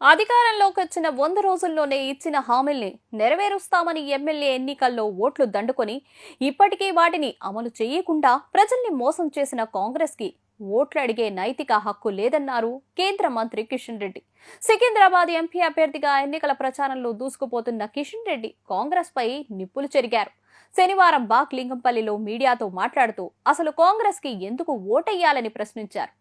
అధికారంలోకి వచ్చిన వంద రోజుల్లోనే ఇచ్చిన హామీల్ని నెరవేరుస్తామని ఎమ్మెల్యే ఎన్నికల్లో ఓట్లు దండుకొని ఇప్పటికీ వాటిని అమలు చేయకుండా ప్రజల్ని మోసం చేసిన కాంగ్రెస్కి ఓట్లు అడిగే నైతిక హక్కు లేదన్నారు కేంద్ర మంత్రి కిషన్ రెడ్డి. సికింద్రాబాద్ ఎంపీ అభ్యర్థిగా ఎన్నికల ప్రచారంలో దూసుకుపోతున్న కిషన్ రెడ్డి కాంగ్రెస్పై నిప్పులు చెరిగారు. శనివారం బాక్ లింగంపల్లిలో మీడియాతో మాట్లాడుతూ అసలు కాంగ్రెస్కి ఎందుకు ఓటెయ్యాలని ప్రశ్నించారు.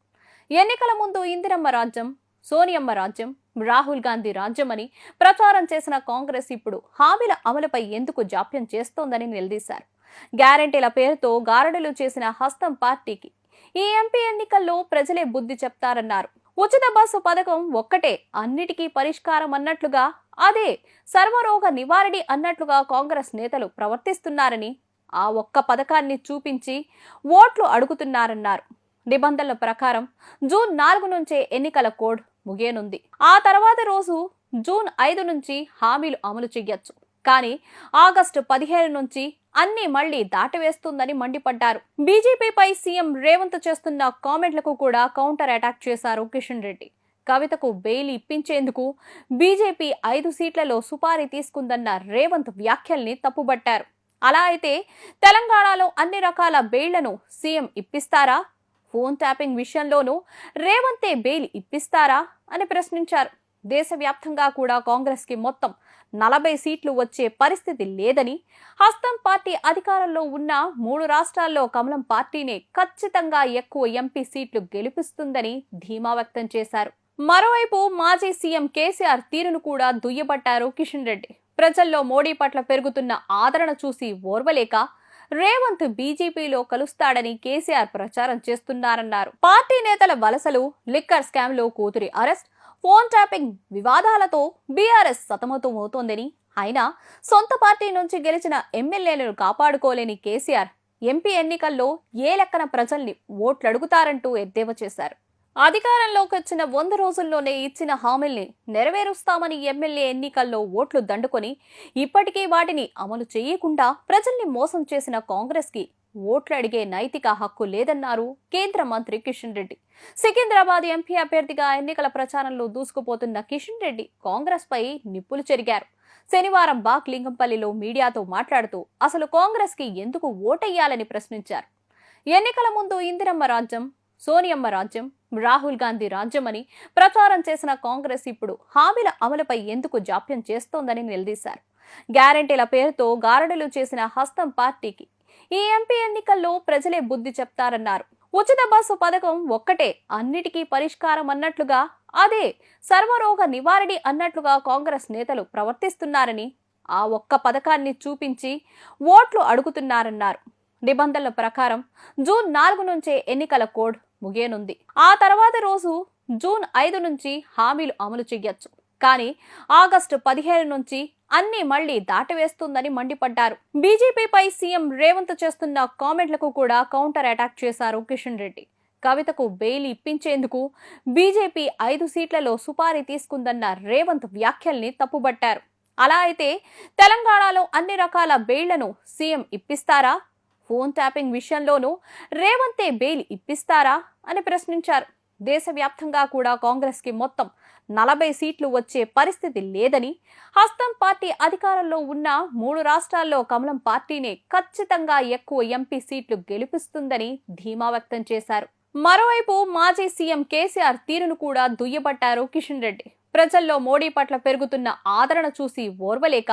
ఎన్నికల ముందు ఇందిరమ్మ రాజ్యం సోనియమ్మ రాజ్యం రాహుల్ గాంధీ రాజ్యమని ప్రచారం చేసిన కాంగ్రెస్ ఇప్పుడు హామీల అమలుపై ఎందుకు జాప్యం చేస్తోందని నిలదీశారు. గ్యారంటీల పేరుతో గారడలు చేసిన హస్తం పార్టీకి ఈ ఎంపీ ఎన్నికల్లో ప్రజలే బుద్ధి చెప్తారన్నారు. ఉచిత బస్సు పథకం ఒక్కటే అన్నిటికీ పరిష్కారం అన్నట్లుగా అదే సర్వరోగ నివారణి అన్నట్లుగా కాంగ్రెస్ నేతలు ప్రవర్తిస్తున్నారని ఆ ఒక్క పథకాన్ని చూపించి ఓట్లు అడుగుతున్నారన్నారు. నిబంధనల ప్రకారం జూన్ నాలుగు నుంచే ఎన్నికల కోడ్ ముగియనుంది. ఆ తర్వాత రోజు జూన్ ఐదు నుంచి హామీలు అమలు చేయొచ్చు కానీ ఆగస్టు పదిహేను నుంచి అన్ని మళ్ళీ దాటవేస్తుందని మండిపడ్డారు. బీజేపీపై సీఎం రేవంత్ చేస్తున్న కామెంట్లకు కూడా కౌంటర్ అటాక్ చేశారు కిషన్ రెడ్డి. కవితకు బెయిల్ ఇప్పించేందుకు బీజేపీ ఐదు సీట్లలో సుపారీ తీసుకుందన్న రేవంత్ వ్యాఖ్యల్ని తప్పుబట్టారు. అలా అయితే తెలంగాణలో అన్ని రకాల బెయిళ్ళను సీఎం ఇప్పిస్తారా? ఫోన్ ట్యాపింగ్ విషయంలోనూ రేవంతే బెయిల్ ఇప్పిస్తారా అని ప్రశ్నించారు. దేశవ్యాప్తంగా కూడా కాంగ్రెస్కి మొత్తం నలభై సీట్లు వచ్చే పరిస్థితి లేదని హస్తం పార్టీ అధికారంలో ఉన్న మూడు రాష్ట్రాల్లో కమలం పార్టీనే ఖచ్చితంగా ఎక్కువ ఎంపీ సీట్లు గెలిపిస్తుందని ధీమా వ్యక్తం చేశారు. మరోవైపు మాజీ సీఎం కేసీఆర్ తీరును కూడా దుయ్యబట్టారు కిషన్ రెడ్డి. ప్రజల్లో మోడీ పట్ల పెరుగుతున్న ఆదరణ చూసి ఓర్వలేక రేవంత్ బీజేపీలో కలుస్తాడని కేసీఆర్ ప్రచారం చేస్తున్నారన్నారు. పార్టీ నేతల వలసలు లిక్కర్ స్కామ్లో కూతురి అరెస్ట్ ఫోన్ ట్యాపింగ్ వివాదాలతో బీఆర్ఎస్ సతమతమవుతోందని అయినా సొంత పార్టీ నుంచి గెలిచిన ఎమ్మెల్యేలను కాపాడుకోలేని కేసీఆర్ ఎంపీ ఎన్నికల్లో ఏ లెక్కన ప్రజల్ని ఓట్లడుగుతారంటూ ఎద్దేవా చేశారు. అధికారంలోకి వచ్చిన వంద రోజుల్లోనే ఇచ్చిన హామీల్ని నెరవేరుస్తామని ఎమ్మెల్యే ఎన్నికల్లో ఓట్లు దండుకొని ఇప్పటికీ వాటిని అమలు చేయకుండా ప్రజల్ని మోసం చేసిన కాంగ్రెస్కి ఓట్లు అడిగే నైతిక హక్కు లేదన్నారు కేంద్ర మంత్రి కిషన్ రెడ్డి. సికింద్రాబాద్ ఎంపీ అభ్యర్థిగా ఎన్నికల ప్రచారంలో దూసుకుపోతున్న కిషన్ రెడ్డి కాంగ్రెస్పై నిప్పులు చెరిగారు. శనివారం బాక్ లింగంపల్లిలో మీడియాతో మాట్లాడుతూ అసలు కాంగ్రెస్కి ఎందుకు ఓటెయ్యాలని ప్రశ్నించారు. ఎన్నికల ముందు ఇందిరమ్మ రాజ్యం సోనియమ్మ రాజ్యం రాహుల్ గాంధీ రాజ్యమని ప్రచారం చేసిన కాంగ్రెస్ ఇప్పుడు హామీల అమలుపై ఎందుకు జాప్యం చేస్తోందని నిలదీశారు. గ్యారంటీల పేరుతో గారడలు చేసిన హస్తం పార్టీకి ఈ ఎంపీ ఎన్నికల్లో ప్రజలే బుద్ధి చెప్తారన్నారు. ఉచిత బస్సు పథకం ఒక్కటే అన్నిటికీ పరిష్కారం అన్నట్లుగా అదే సర్వరోగ నివారణి అన్నట్లుగా కాంగ్రెస్ నేతలు ప్రవర్తిస్తున్నారని ఆ ఒక్క పథకాన్ని చూపించి ఓట్లు అడుగుతున్నారన్నారు. నిబంధనల ప్రకారం జూన్ నాలుగు నుంచే ఎన్నికల కోడ్ ముగియనుంది. ఆ తర్వాత రోజు జూన్ ఐదు నుంచి హామీలు అమలు చేయొచ్చు కానీ ఆగస్టు పదిహేను నుంచి అన్ని మళ్ళీ దాటవేస్తుందని మండిపడ్డారు. బీజేపీపై సీఎం రేవంత్ చేస్తున్న కామెంట్లకు కూడా కౌంటర్ అటాక్ చేశారు కిషన్ రెడ్డి. కవితకు బెయిల్ ఇప్పించేందుకు బీజేపీ ఐదు సీట్లలో సుపారీ తీసుకుందన్న రేవంత్ వ్యాఖ్యల్ని తప్పుబట్టారు. అలా అయితే తెలంగాణలో అన్ని రకాల బెయిళ్ళను సీఎం ఇప్పిస్తారా? ఫోన్ ట్యాపింగ్ విషయంలోనూ రేవంతే బెయిల్ ఇప్పిస్తారా అని ప్రశ్నించారు. దేశవ్యాప్తంగా కూడా కాంగ్రెస్కి మొత్తం నలభై సీట్లు వచ్చే పరిస్థితి లేదని హస్తం పార్టీ అధికారంలో ఉన్న మూడు రాష్ట్రాల్లో కమలం పార్టీనే ఖచ్చితంగా ఎక్కువ ఎంపీ సీట్లు గెలిపిస్తుందని ధీమా వ్యక్తం చేశారు. మరోవైపు మాజీ సీఎం కేసీఆర్ తీరును కూడా దుయ్యబట్టారు కిషన్ రెడ్డి. ప్రజల్లో మోడీ పట్ల పెరుగుతున్న ఆదరణ చూసి ఓర్వలేక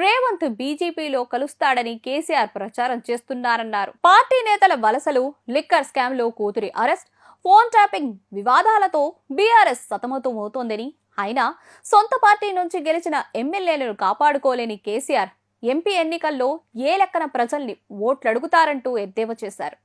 రేవంత్ బీజేపీలో కలుస్తాడని కేసీఆర్ ప్రచారం చేస్తున్నారన్నారు. పార్టీ నేతల వలసలు లిక్కర్ స్కామ్లో కూతురి అరెస్ట్ ఫోన్ ట్యాపింగ్ వివాదాలతో బీఆర్ఎస్ సతమతమవుతోందని అయినా సొంత పార్టీ నుంచి గెలిచిన ఎమ్మెల్యేలను కాపాడుకోలేని కేసీఆర్ ఎంపీ ఎన్నికల్లో ఏ లెక్కన ప్రజల్ని ఓట్లడుగుతారంటూ ఎద్దేవా చేశారు.